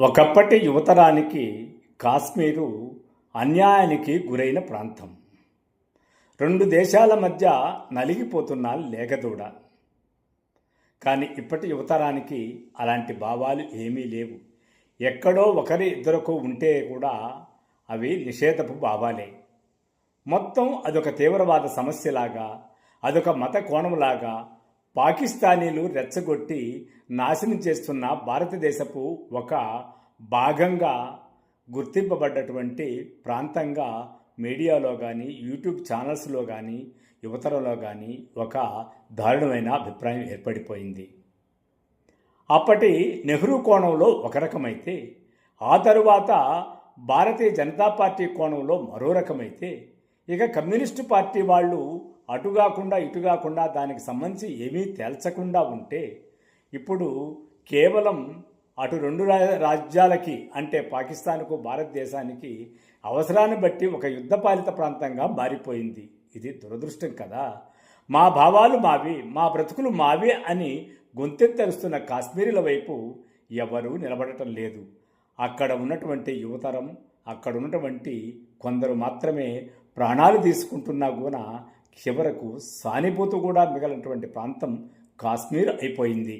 ఒకప్పటి యువతరానికి కాశ్మీరు అన్యాయానికి గురైన ప్రాంతం. రెండు దేశాల మధ్య నలిగిపోతున్న లేగదూడ. కానీ ఇప్పటి యువతరానికి అలాంటి భావాలు ఏమీ లేవు. ఎక్కడో ఒకరి ఇద్దరకు ఉంటే కూడా అవి నిషేధపు భావాలే. మొత్తం అదొక తీవ్రవాద సమస్యలాగా అదొక మత కోణంలాగా పాకిస్తానీలు రెచ్చగొట్టి నాశనం చేస్తున్న భారతదేశపు ఒక భాగంగా గుర్తింపబడ్డటువంటి ప్రాంతంగా మీడియాలో కానీ యూట్యూబ్ ఛానల్స్లో కానీ యువతరంలో కానీ ఒక దారుణమైన అభిప్రాయం ఏర్పడిపోయింది. అప్పటి నెహ్రూ కోణంలో ఒక రకమైతే ఆ తరువాత భారతీయ జనతా పార్టీ కోణంలో మరో రకమైతే ఇక కమ్యూనిస్టు పార్టీ వాళ్ళు అటు కాకుండా ఇటు కాకుండా దానికి సంబంధించి ఏమీ తేల్చకుండా ఉంటే ఇప్పుడు కేవలం అటు రెండు రా- రాజ్యాలకి అంటే పాకిస్తాన్కు భారతదేశానికి అవసరాన్ని బట్టి ఒక యుద్ధపాలిత ప్రాంతంగా మారిపోయింది. ఇది దురదృష్టం కదా. మా భావాలు మావి మా బ్రతుకులు మావి అని గొంతెత్తరుస్తున్న కాశ్మీరుల వైపు ఎవరూ నిలబడటం లేదు. అక్కడ ఉన్నటువంటి యువతరం అక్కడ ఉన్నటువంటి కొందరు మాత్రమే ప్రాణాలు తీసుకుంటున్నా కూడా చివరకు సానిపోతూ కూడా మిగిలినటువంటి ప్రాంతం కాశ్మీర్ అయిపోయింది.